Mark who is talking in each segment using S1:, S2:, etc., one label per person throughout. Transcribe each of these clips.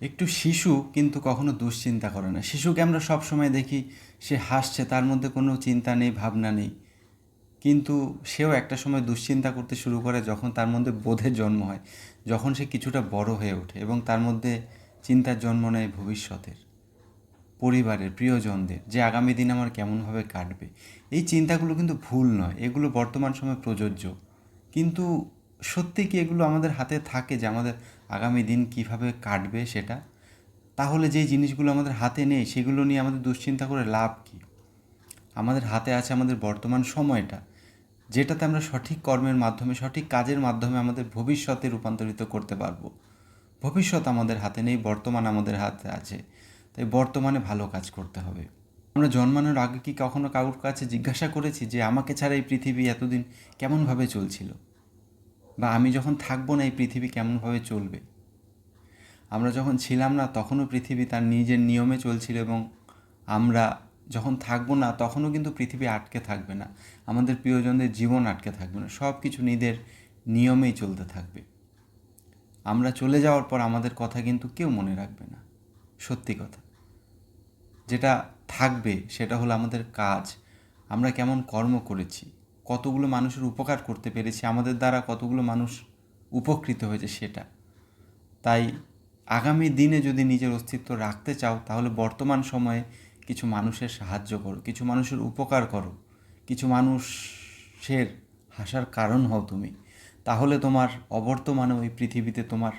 S1: একটু শিশু কিন্তু কখনো দুশ্চিন্তা করে না। শিশুকে আমরা সব সময় দেখি, সে হাসছে, তার মধ্যে কোনো চিন্তা নেই, ভাবনা নেই। কিন্তু সেও একটা সময় দুশ্চিন্তা করতে শুরু করে যখন তার মধ্যে বোধের জন্ম হয়, যখন সে কিছুটা বড় হয়ে ওঠে এবং তার মধ্যে চিন্তার জন্ম নেয় ভবিষ্যতের, পরিবারের, প্রিয়জনদের, যে আগামী দিন আমার কেমনভাবে কাটবে। এই চিন্তাগুলো কিন্তু ভুল নয়, এগুলো বর্তমান সময়ে প্রযোজ্য। কিন্তু সত্যি কি এগুলো আমাদের হাতে থাকে যে আমাদের আগামী দিন কীভাবে কাটবে সেটা? তাহলে যেই জিনিসগুলো আমাদের হাতে নেই, সেগুলো নিয়ে আমাদের দুশ্চিন্তা করে লাভ কী? আমাদের হাতে আছে আমাদের বর্তমান সময়টা, যেটাতে আমরা সঠিক কর্মের মাধ্যমে, সঠিক কাজের মাধ্যমে আমাদের ভবিষ্যতে রূপান্তরিত করতে পারব। ভবিষ্যৎ আমাদের হাতে নেই, বর্তমান আমাদের হাতে আছে, তাই বর্তমানে ভালো কাজ করতে হবে। আমরা জন্মানোর আগে কি কখনো কারোর কাছে জিজ্ঞাসা করেছি যে, আমাকে ছাড়া এই পৃথিবী এতদিন কেমনভাবে চলছিল? বা আমি যখন থাকব না এই পৃথিবী কেমনভাবে চলবে? আমরা যখন ছিলাম না, তখনও পৃথিবী তার নিজের নিয়মে চলছিল এবং আমরা যখন থাকব না, তখনও কিন্তু পৃথিবী আটকে থাকবে না। আমাদের প্রিয়জনদের জীবন আটকে থাকবে না। সব কিছু নিজের নিয়মেই চলতে থাকবে। আমরা চলে যাওয়ার পর আমাদের কথা কিন্তু কেউ মনে রাখবে না। সত্যি কথা। যেটা থাকবে, সেটা হলো আমাদের কাজ। আমরা কেমন কর্ম করেছি। কতগুলো মানুষের উপকার করতে পেরেছি, আমাদের দ্বারা কতগুলো মানুষ উপকৃত হয়েছে সেটা। তাই আগামী দিনে যদি নিজের অস্তিত্ব রাখতে চাও, তাহলে বর্তমান সময়ে কিছু মানুষের সাহায্য করো, কিছু মানুষের উপকার করো, কিছু মানুষের হাসার কারণ হও তুমি। তাহলে তোমার অবর্তমানে ওই পৃথিবীতে তোমার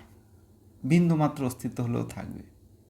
S1: বিন্দুমাত্র অস্তিত্ব হলেও থাকবে।